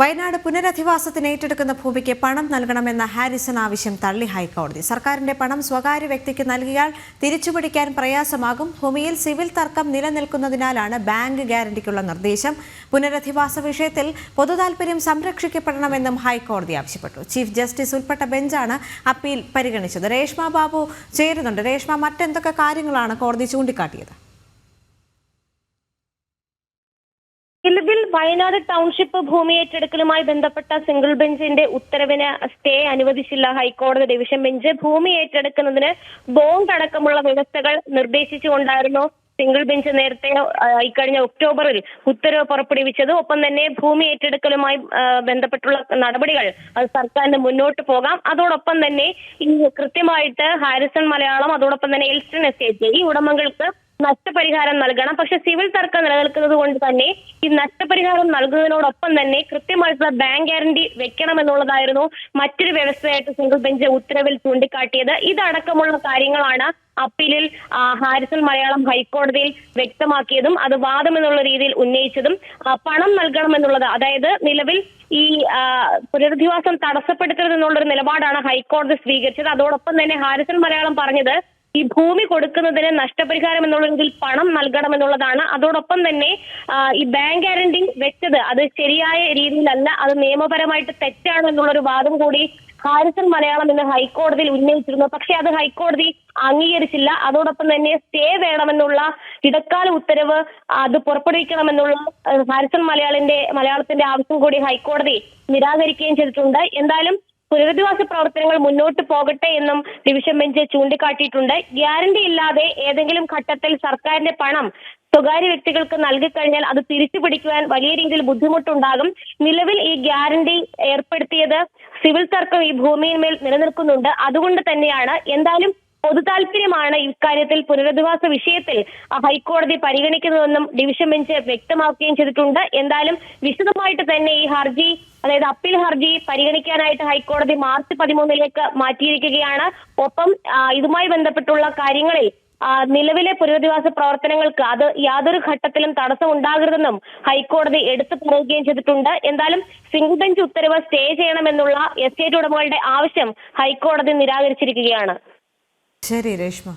വയനാട് പുനരധിവാസത്തിന് ഏറ്റെടുക്കുന്ന ഭൂമിക്ക് പണം നൽകണമെന്ന ഹാരിസൺ ആവശ്യം തള്ളി ഹൈക്കോടതി. സർക്കാരിന്റെ പണം സ്വകാര്യ വ്യക്തിക്ക് നൽകിയാൽ തിരിച്ചുപിടിക്കാൻ പ്രയാസമാകും. ഭൂമിയിൽ സിവിൽ തർക്കം നിലനിൽക്കുന്നതിനാലാണ് ബാങ്ക് ഗ്യാരണ്ടിക്കുള്ള നിർദ്ദേശം. പുനരധിവാസ വിഷയത്തിൽ പൊതുതാൽപര്യം സംരക്ഷിക്കപ്പെടണമെന്നും ഹൈക്കോടതി ആവശ്യപ്പെട്ടു. ചീഫ് ജസ്റ്റിസ് ഉൾപ്പെട്ട ബെഞ്ചാണ് അപ്പീൽ പരിഗണിച്ചത്. രേഷ്മ ബാബു ചേരുന്നുണ്ട്. രേഷ്മ മറ്റെന്തൊക്കെ കാര്യങ്ങളാണ് കോടതി ചൂണ്ടിക്കാട്ടിയത്? നിലവിൽ വയനാട് ടൗൺഷിപ്പ് ഭൂമി ഏറ്റെടുക്കലുമായി ബന്ധപ്പെട്ട സിംഗിൾ ബെഞ്ചിന്റെ ഉത്തരവിന് സ്റ്റേ അനുവദിച്ചില്ല ഹൈക്കോടതി ഡിവിഷൻ ബെഞ്ച്. ഭൂമി ഏറ്റെടുക്കുന്നതിന് ബോണ്ട് അടക്കമുള്ള വ്യവസ്ഥകൾ നിർദ്ദേശിച്ചുകൊണ്ടായിരുന്നു സിംഗിൾ ബെഞ്ച് നേരത്തെ ഇക്കഴിഞ്ഞ ഒക്ടോബറിൽ ഉത്തരവ് പുറപ്പെടുവിച്ചത്. ഒപ്പം തന്നെ ഭൂമി ഏറ്റെടുക്കലുമായി ബന്ധപ്പെട്ടുള്ള നടപടികൾ സർക്കാരിന് മുന്നോട്ട് പോകാം. അതോടൊപ്പം തന്നെ ഈ കൃത്യമായിട്ട് ഹാരിസൺ മലയാളം അതോടൊപ്പം തന്നെ എൽസ്റ്റൺ എസ്റ്റേറ്റ് ഈ ഉടമകൾക്ക് നഷ്ടപരിഹാരം നൽകണം. പക്ഷെ സിവിൽ തർക്കം നിലനിൽക്കുന്നത് കൊണ്ട് തന്നെ ഈ നഷ്ടപരിഹാരം നൽകുന്നതിനോടൊപ്പം തന്നെ കൃത്യമായിട്ടുള്ള ബാങ്ക് ഗ്യാരണ്ടി വെക്കണമെന്നുള്ളതായിരുന്നു മറ്റൊരു വ്യവസ്ഥയായിട്ട് സിംഗിൾ ബെഞ്ച് ഉത്തരവിൽ ചൂണ്ടിക്കാട്ടിയത്. ഇതടക്കമുള്ള കാര്യങ്ങളാണ് അപ്പീലിൽ ഹാരിസൺ മലയാളം ഹൈക്കോടതിയിൽ വ്യക്തമാക്കിയതും അത് വാദം എന്നുള്ള രീതിയിൽ ഉന്നയിച്ചതും. പണം നൽകണമെന്നുള്ളത് അതായത് നിലവിൽ ഈ പുനരധിവാസം തടസ്സപ്പെടുത്തരുത് എന്നുള്ളൊരു നിലപാടാണ് ഹൈക്കോടതി സ്വീകരിച്ചത്. അതോടൊപ്പം തന്നെ ഹാരിസൺ മലയാളം പറഞ്ഞത് ഈ ഭൂമി കൊടുക്കുന്നതിന് നഷ്ടപരിഹാരം എന്നുള്ള രീതിയിൽ പണം നൽകണം എന്നുള്ളതാണ് അതോടൊപ്പം തന്നെ ഈ ബാങ്ക് ഗ്യാരണ്ടി വെച്ചത് അത് ശരിയായ രീതിയിലല്ല അത് നിയമപരമായിട്ട് തെറ്റാണ് എന്നുള്ളൊരു വാദം കൂടി ഹാരിസൺ മലയാളം ഇന്ന് ഹൈക്കോടതിയിൽ ഉന്നയിച്ചിരുന്നു. പക്ഷെ അത് ഹൈക്കോടതി അംഗീകരിച്ചില്ല. അതോടൊപ്പം തന്നെ സ്റ്റേ വേണമെന്നുള്ള ഇടക്കാല ഉത്തരവ് അത് പുറപ്പെടുവിക്കണമെന്നുള്ള ഹാരിസൺ മലയാളിന്റെ മലയാളത്തിന്റെ ആവശ്യം കൂടി ഹൈക്കോടതി നിരാകരിക്കുകയും ചെയ്തിട്ടുണ്ട്. എന്തായാലും പുനരധിവാസ പ്രവർത്തനങ്ങൾ മുന്നോട്ട് പോകട്ടെ എന്നും ഡിവിഷൻ ബെഞ്ച് ചൂണ്ടിക്കാട്ടിയിട്ടുണ്ട്. ഗ്യാരണ്ടി ഇല്ലാതെ ഏതെങ്കിലും ഘട്ടത്തിൽ സർക്കാരിന്റെ പണം സ്വകാര്യ വ്യക്തികൾക്ക് നൽകിക്കഴിഞ്ഞാൽ അത് തിരിച്ചു പിടിക്കുവാൻ വലിയ രീതിയിൽ ബുദ്ധിമുട്ടുണ്ടാകും. നിലവിൽ ഈ ഗ്യാരണ്ടി ഏർപ്പെടുത്തിയത് സിവിൽ തർക്കം ഈ ഭൂമിയിന്മേൽ നിലനിൽക്കുന്നുണ്ട്. അതുകൊണ്ട് തന്നെയാണ് എന്തായാലും പൊതു താല്പര്യമാണ് ഇക്കാര്യത്തിൽ പുനരധിവാസ വിഷയത്തിൽ ഹൈക്കോടതി പരിഗണിക്കുന്നതെന്നും ഡിവിഷൻ ബെഞ്ച് വ്യക്തമാക്കുകയും ചെയ്തിട്ടുണ്ട്. എന്തായാലും വിശദമായിട്ട് തന്നെ ഈ ഹർജി അതായത് അപ്പീൽ ഹർജി പരിഗണിക്കാനായിട്ട് ഹൈക്കോടതി മാർച്ച് പതിമൂന്നിലേക്ക് മാറ്റിയിരിക്കുകയാണ്. ഒപ്പം ഇതുമായി ബന്ധപ്പെട്ടുള്ള കാര്യങ്ങളിൽ നിലവിലെ പുനരധിവാസ പ്രവർത്തനങ്ങൾക്ക് അത് യാതൊരു ഘട്ടത്തിലും തടസ്സം ഉണ്ടാകരുതെന്നും ഹൈക്കോടതി എടുത്തു പറയുകയും ചെയ്തിട്ടുണ്ട്. എന്തായാലും സിംഗിൾ ബെഞ്ച് ഉത്തരവ് സ്റ്റേ ചെയ്യണമെന്നുള്ള എസ്റ്റേറ്റ് ഉടമകളുടെ ആവശ്യം ഹൈക്കോടതി നിരാകരിച്ചിരിക്കുകയാണ്. ശരി രേഷ്മ.